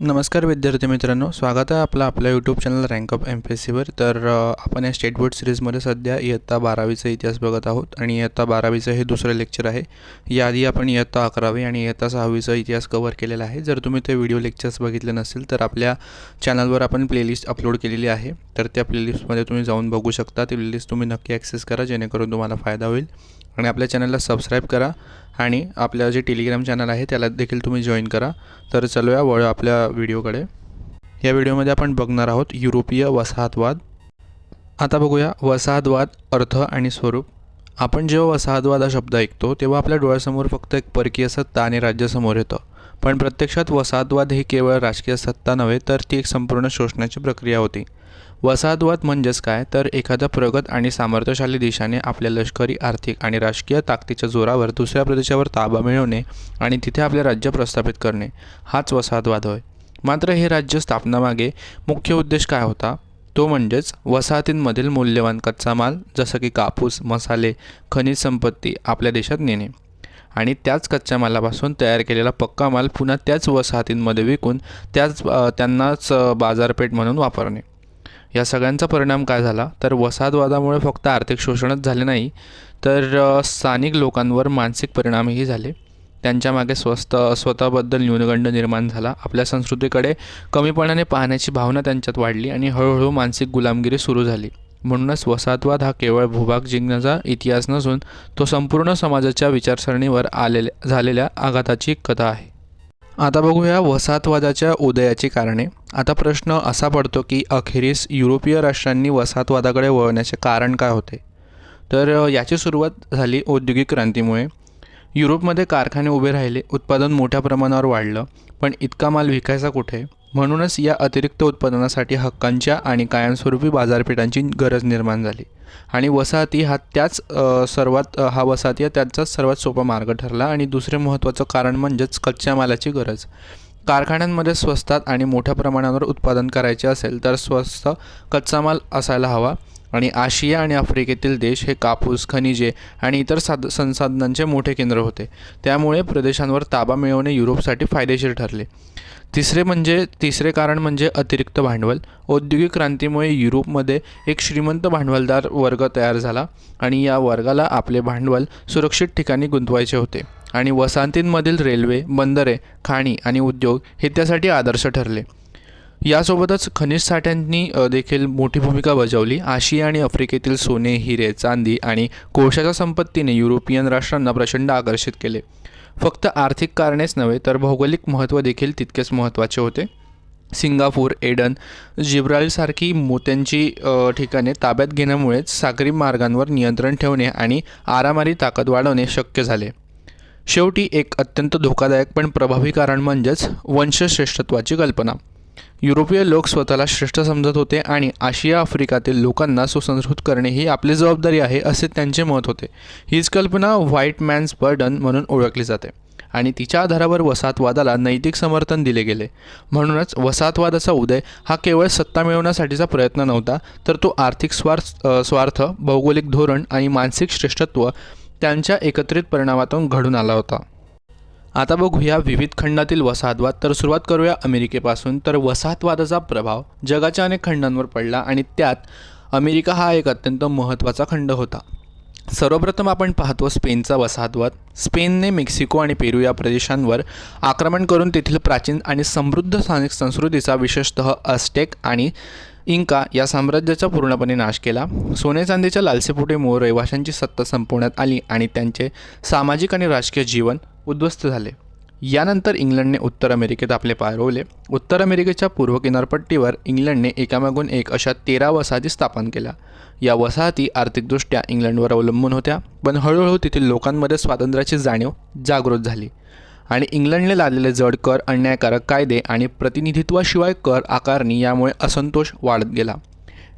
नमस्कार विद्यार्थी मित्रांनो स्वागत आहे आपलं आपल्या YouTube channel rank of M P S सीवर तर आपण या स्टेट बोर्ड सिरीजमध्ये सध्या इयत्ता बारावीचा इतिहास बघत आहोत आणि इयत्ता बारावीचं हे दुसरं लेक्चर आहे. याआधी आपण इयत्ता अकरावी आणि इयत्ता सहावीचा इतिहास कव्हर केलेला आहे. जर तुम्ही ते व्हिडिओ लेक्चर्स बघितले नसेल तर आपल्या चॅनलवर आपण प्लेलिस्ट अपलोड केलेली आहे. तर त्या प्लेलिस्टमध्ये तुम्ही जाऊन बघू शकता. ती प्लेलिस्ट तुम्ही नक्की ॲक्सेस करा जेणेकरून तुम्हाला फायदा होईल. आणि आपल्या चॅनलला सबस्क्राईब करा आणि आपलं जे टेलिग्राम चॅनल आहे त्याला देखील तुम्ही जॉईन करा. तर चलूया वळ आपल्या व्हिडिओकडे. या व्हिडिओमध्ये आपण बघणार आहोत युरोपीय वसाहतवाद. आता बघूया वसाहतवाद अर्थ आणि स्वरूप. आपण जेव्हा वसाहतवाद हा शब्द ऐकतो तेव्हा आपल्या डोळ्यासमोर फक्त एक परकीय सत्ता आणि राज्यासमोर येतं. पण प्रत्यक्षात वसाहतवाद ही केवळ राजकीय सत्ता नव्हे तर ती एक संपूर्ण शोषणाची प्रक्रिया होती. वसाहतवाद म्हणजेच काय? तर एखाद्या प्रगत आणि सामर्थ्यशाली देशाने आपल्या लष्करी आर्थिक आणि राजकीय ताकदीच्या जोरावर दुसऱ्या प्रदेशावर ताबा मिळवणे आणि तिथे आपले राज्य प्रस्थापित करणे हाच वसाहतवाद होय. मात्र हे राज्य स्थापनामागे मुख्य उद्देश काय होता? तो म्हणजेच वसाहतींमधील मूल्यवान कच्चा माल जसं की कापूस मसाले खनिज संपत्ती आपल्या देशात नेणे. आणि त्याच कच्च्या मालापासून तयार केलेला पक्का माल पुन्हा त्याच वसाहतींमध्ये विकून त्याच त्यांनाच बाजारपेठ म्हणून वापरणे. या सगळ्यांचा परिणाम काय झाला? तर वसाहतवादामुळे फक्त आर्थिक शोषणच झाले नाही तर स्थानिक लोकांवर मानसिक परिणामही झाले. त्यांच्या मागे स्वस्त स्वतःबद्दल न्यूनगंड निर्माण झाला. आपल्या संस्कृतीकडे कमीपणाने पाहण्याची भावना त्यांच्यात वाढली आणि हळूहळू मानसिक गुलामगिरी सुरू झाली. म्हणूनच वसाहतवाद हा केवळ भूभाग जिंकण्याचा इतिहास नसून तो संपूर्ण समाजाच्या विचारसरणीवर आलेल्या झालेल्या आघाताची कथा आहे. आता बघूया वसाहतवादाच्या उदयाची कारणे. आता प्रश्न असा पडतो की अखेरीस युरोपीय राष्ट्रांनी वसाहतवादाकडे वळण्याचे कारण काय होते? तर याची सुरुवात झाली औद्योगिक क्रांतीमुळे. युरोपमध्ये कारखाने उभे राहिले उत्पादन मोठ्या प्रमाणावर वाढलं पण इतका माल विकायचा कुठे? म्हणूनच या अतिरिक्त उत्पादनासाठी हक्कांच्या आणि कायमस्वरूपी बाजारपेठांची गरज निर्माण झाली. आणि वसाहती हा त्याच सर्वात हा वसाहती हा त्याचाच सर्वात सोपा मार्ग ठरला आणि दुसरे महत्त्वाचं कारण म्हणजेच कच्च्या मालाची गरज. कारखान्यांमध्ये स्वस्तात आणि मोठ्या प्रमाणावर उत्पादन करायचे असेल तर स्वस्त कच्चा माल असायला हवा आणि आशिया आणि आफ्रिकेतील देश हे कापूस खनिजे आणि इतर साध संसाधनांचे मोठे केंद्र होते. त्यामुळे प्रदेशांवर ताबा मिळवणे युरोपसाठी फायदेशीर ठरले. तिसरे म्हणजे तिसरे कारण म्हणजे अतिरिक्त भांडवल. औद्योगिक क्रांतीमुळे युरोपमध्ये एक श्रीमंत भांडवलदार वर्ग तयार झाला आणि या वर्गाला आपले भांडवल सुरक्षित ठिकाणी गुंतवायचे होते आणि वसाहतींमधील रेल्वे बंदरे खाणी आणि उद्योग हे त्यासाठी आदर्श ठरले. यासोबतच खनिज साठ्यांनी देखील मोठी भूमिका बजावली. आशिया आणि आफ्रिकेतील सोने हिरे चांदी आणि कोळशाच्या संपत्तीने युरोपियन राष्ट्रांना प्रचंड आकर्षित केले. फक्त आर्थिक कारणेच नव्हे तर भौगोलिक महत्त्व देखील तितकेच महत्त्वाचे होते. सिंगापूर एडन जिब्रालसारखी मोत्यांची ठिकाणे ताब्यात घेण्यामुळेच सागरी मार्गांवर नियंत्रण ठेवणे आणि आरामारी ताकद वाढवणे शक्य झाले. शेवटी एक अत्यंत धोकादायक पण प्रभावी कारण म्हणजेच वंशश्रेष्ठत्वाची कल्पना. युरोपीय लोक स्वतःला श्रेष्ठ समजत होते आणि आशिया आफ्रिकातील लोकांना सुसंस्कृत करणे ही आपली जबाबदारी आहे असे त्यांचे मत होते. हीच कल्पना व्हाईट मॅन्स बर्डन म्हणून ओळखली जाते आणि तिच्या आधारावर वसाहतवादाला नैतिक समर्थन दिले गेले. म्हणूनच वसाहतवादाचा उदय हा केवळ सत्ता मिळवण्यासाठीचा प्रयत्न नव्हता तर तो आर्थिक स्वार्थ स्वार्थ भौगोलिक धोरण आणि मानसिक श्रेष्ठत्व त्यांच्या एकत्रित परिणामातून घडून आला होता. आता बघूया विविध खंडातील वसाहतवाद. तर सुरुवात करूया अमेरिकेपासून. तर वसाहतवादाचा प्रभाव जगाच्या अनेक खंडांवर पडला आणि त्यात अमेरिका हा एक अत्यंत महत्त्वाचा खंड होता. सर्वप्रथम आपण पाहतो स्पेनचा वसाहतवाद. स्पेनने मेक्सिको आणि पेरू या प्रदेशांवर आक्रमण करून तेथील प्राचीन आणि समृद्ध स्थानिक संस्कृतीचा विशेषतः अस्टेक आणि इंका या साम्राज्याचा पूर्णपणे नाश केला. सोने चांदीच्या लालसेपोटे रहिवाशांची सत्ता संपवण्यात आली आणि त्यांचे सामाजिक आणि राजकीय जीवन उद्ध्वस्त झाले. यानंतर इंग्लंडने उत्तर अमेरिकेत आपले पाय रोवले. उत्तर अमेरिकेच्या पूर्व किनारपट्टीवर इंग्लंडने एकामागून एक अशा तेरा वसाहती स्थापन केल्या. या वसाहती आर्थिकदृष्ट्या इंग्लंडवर अवलंबून होत्या पण हळूहळू तेथील लोकांमध्ये स्वातंत्र्याची जाणीव जागृत झाली. आणि इंग्लंडने लादलेले जड कर अन्यायकारक कायदे आणि प्रतिनिधित्वाशिवाय कर आकारणी यामुळे असंतोष वाढत गेला.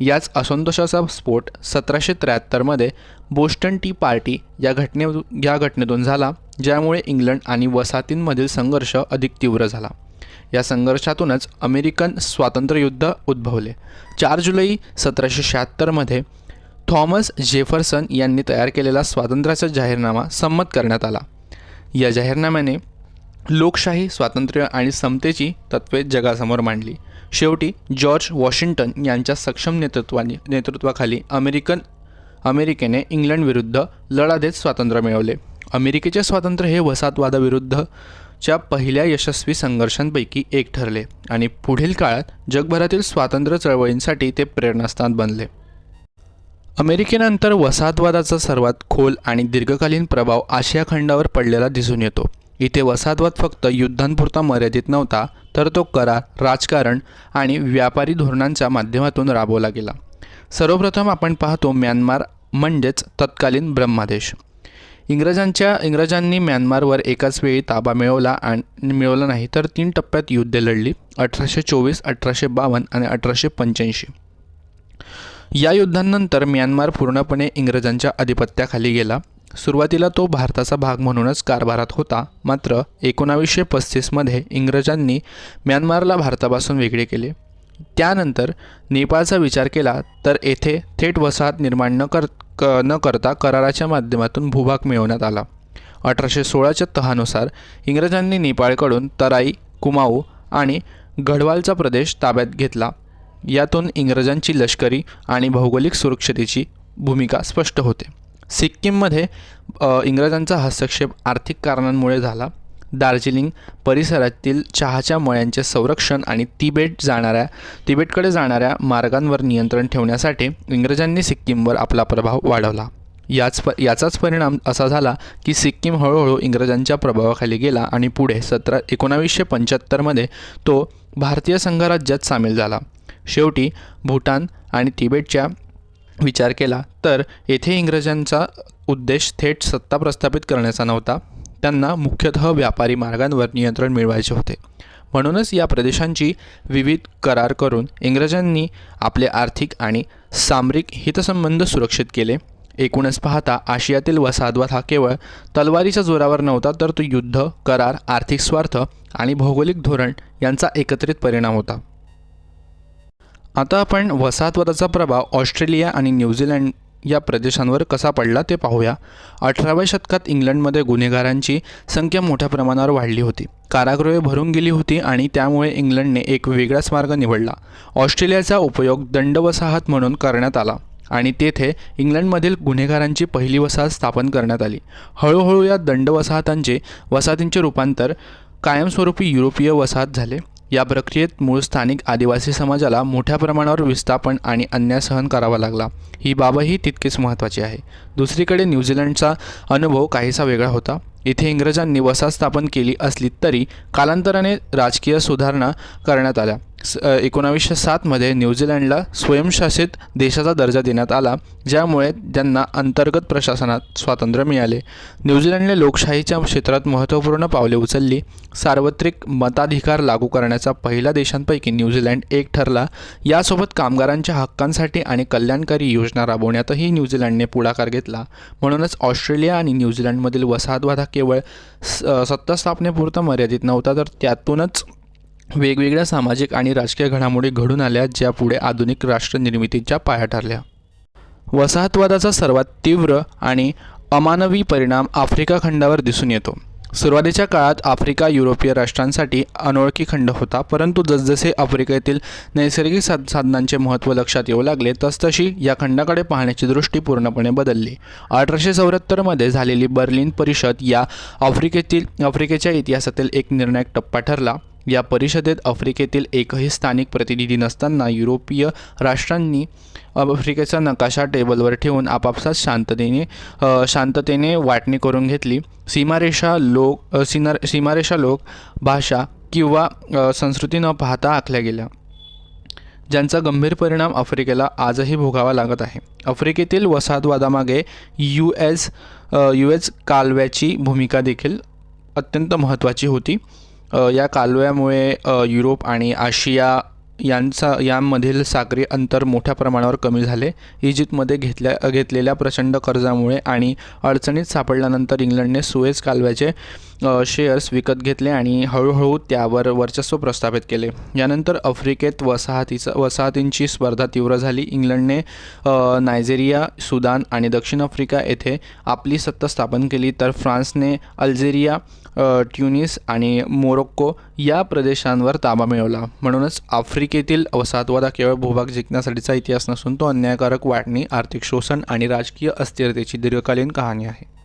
याच असंतोषाचा स्फोट सतराशे त्र्याहत्तरमध्ये बोस्टन टी पार्टी या घटने या घटनेतून झाला ज्यामुळे इंग्लंड आणि वसाहतींमधील संघर्ष अधिक तीव्र झाला. या संघर्षातूनच अमेरिकन स्वातंत्र्ययुद्ध उद्भवले. चार जुलै सतराशे शहात्तरमध्ये थॉमस जेफरसन यांनी तयार केलेला स्वातंत्र्याचा जाहीरनामा संमत करण्यात आला. या जाहीरनाम्याने लोकशाही स्वातंत्र्य आणि समतेची तत्त्वे जगासमोर मांडली. शेवटी जॉर्ज वॉशिंग्टन यांच्या सक्षम नेतृत्वाने नेतृत्वाखाली अमेरिकन अमेरिकेने इंग्लंडविरुद्ध लढा देत स्वातंत्र्य मिळवले. अमेरिकेचे स्वातंत्र्य हे वसाहतवादाविरुद्धच्या पहिल्या यशस्वी संघर्षांपैकी एक ठरले आणि पुढील काळात जगभरातील स्वातंत्र्य चळवळींसाठी ते प्रेरणास्थान बनले. अमेरिकेनंतर वसाहतवादाचा सर्वात खोल आणि दीर्घकालीन प्रभाव आशिया खंडावर पडलेला दिसून येतो. इथे वसाहतवाद फक्त युद्धांपुरता मर्यादित नव्हता तर तो करार राजकारण आणि व्यापारी धोरणांच्या माध्यमातून राबवला गेला. सर्वप्रथम आपण पाहतो म्यानमार म्हणजेच तत्कालीन ब्रह्मादेश. इंग्रजांच्या इंग्रजांनी म्यानमारवर एकाच वेळी ताबा मिळवला आणि मिळवला नाही तर तीन टप्प्यात युद्धे लढली अठराशे चोवीस अठराशे बावन्न आणि अठराशे पंच्याऐंशी. या युद्धांनंतर म्यानमार पूर्णपणे इंग्रजांच्या अधिपत्याखाली गेला. सुरुवातीला तो भारताचा भाग म्हणूनच कारभारात होता. मात्र एकोणावीसशे पस्तीसमध्ये इंग्रजांनी म्यानमारला भारतापासून वेगळे केले. त्यानंतर नेपाळचा विचार केला तर येथे थेट वसाहत निर्माण न कर क न करता कराराच्या माध्यमातून भूभाग मिळवण्यात आला. अठराशे सोळाच्या तहानुसार इंग्रजांनी नेपाळकडून तराई कुमाऊ आणि गढवालचा प्रदेश ताब्यात घेतला. यातून इंग्रजांची लष्करी आणि भौगोलिक सुरक्षतेची भूमिका स्पष्ट होते. सिक्कीममध्ये इंग्रजांचा हस्तक्षेप आर्थिक कारणांमुळे झाला. दार्जिलिंग परिसरातील चहाच्या मळ्यांचे संरक्षण आणि तिबेट जाणाऱ्या तिबेटकडे जाणाऱ्या मार्गांवर नियंत्रण ठेवण्यासाठी इंग्रजांनी सिक्कीमवर आपला प्रभाव वाढवला. याच प याचाच परिणाम असा झाला की सिक्कीम हळूहळू इंग्रजांच्या प्रभावाखाली गेला आणि पुढे सतरा एकोणावीसशे पंच्याहत्तरमध्ये तो भारतीय संघराज्यात सामील झाला. शेवटी भूटान आणि तिबेटच्या विचार केला तर येथे इंग्रजांचा उद्देश थेट सत्ता प्रस्थापित करण्याचा नव्हता. त्यांना मुख्यतः व्यापारी मार्गांवर नियंत्रण मिळवायचे होते. म्हणूनच या प्रदेशांची विविध करार करून इंग्रजांनी आपले आर्थिक आणि सामरिक हितसंबंध सुरक्षित केले. एकूणच पाहता आशियातील वसाहतवाद हा केवळ तलवारीच्या जोरावर नव्हता तर तो युद्ध करार आर्थिक स्वार्थ आणि भौगोलिक धोरण यांचा एकत्रित परिणाम होता. आता आपण वसाहतवादाचा प्रभाव ऑस्ट्रेलिया आणि न्यूझीलंड या प्रदेशांवर कसा पडला ते पाहूया. अठराव्या शतकात इंग्लंडमध्ये गुन्हेगारांची संख्या मोठ्या प्रमाणावर वाढली होती. कारागृहे भरून गेली होती आणि त्यामुळे इंग्लंडने एक वेगळाच मार्ग निवडला. ऑस्ट्रेलियाचा उपयोग दंड वसाहत म्हणून करण्यात आला आणि तेथे इंग्लंडमधील गुन्हेगारांची पहिली वसाहत स्थापन करण्यात आली. हळूहळू या दंड वसाहतांचे वसाहतींचे रूपांतर कायमस्वरूपी युरोपीय वसाहत झाले. या प्रक्रियेत मूळ स्थानिक आदिवासी समाजाला मोठ्या प्रमाणावर विस्थापन आणि अन्याय सहन करावा लागला. ही बाबही तितकीच महत्त्वाची आहे. दुसरीकडे न्यूझीलंडचा अनुभव काहीसा वेगळा होता. इथे इंग्रजांनी वसाहत स्थापन केली असली तरी कालांतराने राजकीय सुधारणा करण्यात आल्या. स एकोणावीसशे सातमध्ये न्यूझीलंडला स्वयंशासित देशाचा दर्जा देण्यात आला ज्यामुळे त्यांना अंतर्गत प्रशासनात स्वातंत्र्य मिळाले. न्यूझीलंडने लोकशाहीच्या क्षेत्रात महत्त्वपूर्ण पावले उचलली. सार्वत्रिक मताधिकार लागू करण्याचा पहिला देशांपैकी न्यूझीलंड एक ठरला. यासोबत कामगारांच्या हक्कांसाठी आणि कल्याणकारी योजना राबवण्यातही न्यूझीलंडने पुढाकार घेतला. म्हणूनच ऑस्ट्रेलिया आणि न्यूझीलंडमधील वसाहतवाद हा केवळ स सत्ता स्थापनेपुरता मर्यादित नव्हता तर त्यातूनच वेगवेगळ्या सामाजिक आणि राजकीय घडामोडी घडून आल्या ज्या पुढे आधुनिक राष्ट्रनिर्मितीच्या पाया ठरल्या. वसाहतवादाचा सर्वात तीव्र आणि अमानवी परिणाम आफ्रिका खंडावर दिसून येतो. सुरुवातीच्या काळात आफ्रिका युरोपीय राष्ट्रांसाठी अनोळखी खंड होता परंतु जसजसे आफ्रिकेतील नैसर्गिक साध साधनांचे महत्त्व लक्षात येऊ लागले तसतशी या खंडाकडे पाहण्याची दृष्टी पूर्णपणे बदलली. अठराशे चौऱ्याहत्तरमध्ये झालेली बर्लिन परिषद या आफ्रिकेतील आफ्रिकेच्या इतिहासातील एक निर्णायक टप्पा ठरला. या परिषदेत आफ्रिकेतील एकही स्थानिक प्रतिनिधी नसताना युरोपीय राष्ट्रांनी आफ्रिकेचा नकाशा टेबलवर ठेवून आपापसात शांततेने शांततेने वाटणी करून घेतली. सीमारेषा लोक अ, सीना सीमारेषा लोक भाषा किंवा संस्कृती न पाहता आखल्या गेल्या ज्यांचा गंभीर परिणाम आफ्रिकेला आजही भोगावा लागत आहे. आफ्रिकेतील वसाहतवादामागे यू एस यू एस कालव्याची भूमिका देखील अत्यंत महत्त्वाची होती. या कालव्यामुळे युरोप आणि आशिया यांचा यांमधील सागरी अंतर मोठ्या प्रमाणावर कमी झाले. इजिप्तमध्ये घेतल्या घेतलेल्या प्रचंड कर्जामुळे आणि अडचणीत सापडल्यानंतर इंग्लंडने सुएज कालव्याचे शेअर्स विकत घेतले आणि हळूहळू त्यावर वर्चस्व प्रस्थापित केले. यानंतर आफ्रिकेत वसाहतीचं वसाहतींची स्पर्धा तीव्र झाली. इंग्लंडने नायजेरिया सुदान आणि दक्षिण आफ्रिका येथे आपली सत्ता स्थापन केली. तर फ्रान्सने अल्जेरिया ट्युनिस आणि मोरोक्को या प्रदेशांवर ताबा मिळवला. म्हणूनच आफ्रिकेतील वसाहतवाद हा केवळ भूभाग जिंकण्यासाठीचा इतिहास नसून तो अन्यायकारक वाटणी आर्थिक शोषण आणि राजकीय अस्थिरतेची दीर्घकालीन कहाणी आहे.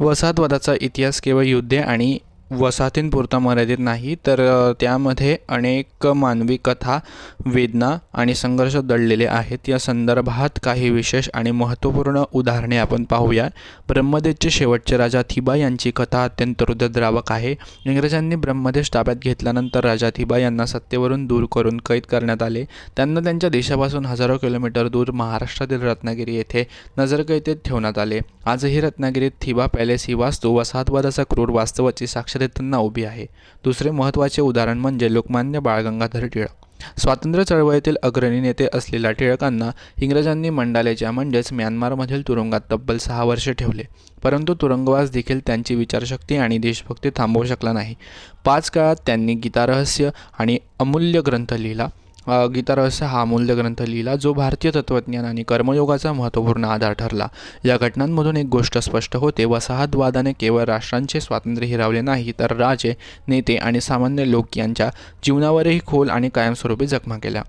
वसाहतवादाचा इतिहास केवळ युद्धे आणि वसाहतींपुरता मर्यादित नाही तर त्यामध्ये अनेक मानवी कथा वेदना आणि संघर्ष दडलेले आहेत. या संदर्भात काही विशेष आणि महत्त्वपूर्ण उदाहरणे आपण पाहूया. ब्रह्मदेशचे शेवटचे राजा थिबा यांची कथा अत्यंत हृदयद्रावक आहे. इंग्रजांनी ब्रह्मदेश ताब्यात घेतल्यानंतर राजा थिबा यांना सत्तेवरून दूर करून कैद करण्यात आले. त्यांना त्यांच्या देशापासून हजारो किलोमीटर दूर महाराष्ट्रातील रत्नागिरी येथे नजरकैदेत ठेवण्यात आले. आजही रत्नागिरीत थिबा पॅलेस ही वास्तू वसाहतवादाचा क्रूर वास्तवाची साक्षर त्यांना उभी आहे. दुसरे महत्त्वाचे उदाहरण म्हणजे लोकमान्य बाळगंगाधर टिळक. स्वातंत्र्य चळवळीतील अग्रणी नेते असलेल्या टिळकांना इंग्रजांनी मंडालेच्या म्हणजेच म्यानमारमधील तुरुंगात तब्बल सहा वर्षे ठेवले. परंतु तुरुंगवास देखील त्यांची विचारशक्ती आणि देशभक्ती थांबवू शकला नाही. पाच काळात त्यांनी गीतारहस्य आणि अमूल्य ग्रंथ लिहिला. गीतारहस्य हा अमूल्य ग्रंथ लिहिला जो भारतीय तत्त्वज्ञान आणि कर्मयोगाचा महत्त्वपूर्ण आधार ठरला. या घटनांमधून एक गोष्ट स्पष्ट होते. वसाहतवादाने केवळ राष्ट्रांचे स्वातंत्र्य हिरावले नाही तर राजे नेते आणि सामान्य लोक यांच्या जीवनावरही खोल आणि कायमस्वरूपी जखमा केल्या.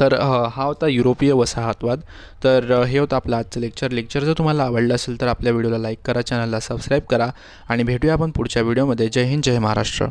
तर हा होता युरोपीय वसाहतवाद. तर हे होतं आपलं आजचं लेक्चर. लेक्चर जर तुम्हाला आवडलं असेल तर आपल्या व्हिडिओला लाईक करा चॅनलला सबस्क्राईब करा आणि भेटूया आपण पुढच्या व्हिडिओमध्ये. जय हिंद जय महाराष्ट्र.